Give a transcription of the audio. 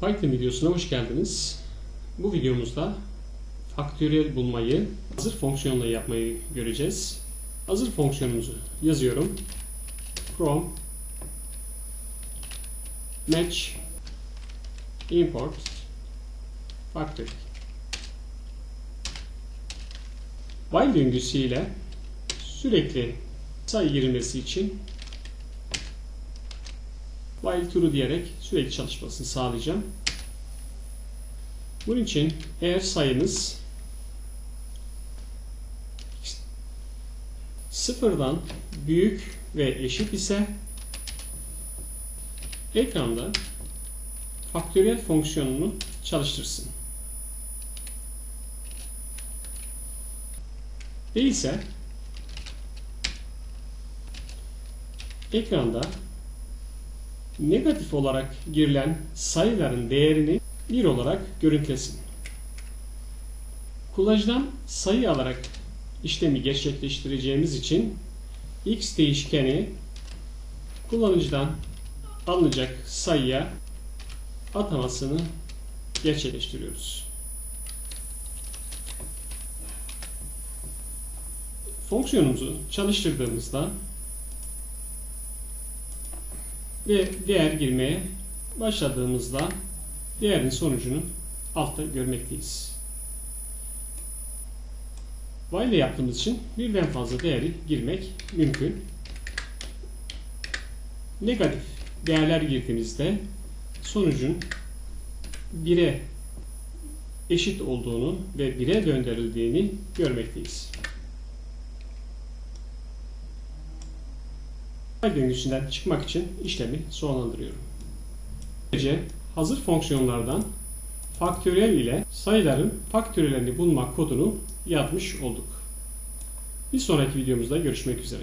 Python videosuna hoş geldiniz. Bu videomuzda faktöriyel bulmayı hazır fonksiyonla yapmayı göreceğiz. Hazır fonksiyonumuzu yazıyorum. From match import factoring. While döngüsüyle sürekli sayı girilmesi için while true diyerek sürekli çalışmasını sağlayacağım. Bunun için eğer sayınız sıfırdan büyük ve eşit ise ekranda faktöriyel fonksiyonunu çalıştırsın. Değilse ekranda negatif olarak girilen sayıların değerini 1 olarak görüntülesin. Kullanıcıdan sayı alarak işlemi gerçekleştireceğimiz için x değişkeni kullanıcıdan alınacak sayıya atamasını gerçekleştiriyoruz. Fonksiyonumuzu çalıştırdığımızda ve değer girmeye başladığımızda değerin sonucunu altta görmekteyiz. İle yaptığımız için birden fazla değeri girmek mümkün. Negatif değerler girdiğimizde sonucun 1'e eşit olduğunu ve 1'e döndürüldüğünü görmekteyiz. While döngüsünden çıkmak için işlemi sonlandırıyorum. Böylece hazır fonksiyonlardan faktöriyel ile sayıların faktöriyelini bulmak kodunu yazmış olduk. Bir sonraki videomuzda görüşmek üzere.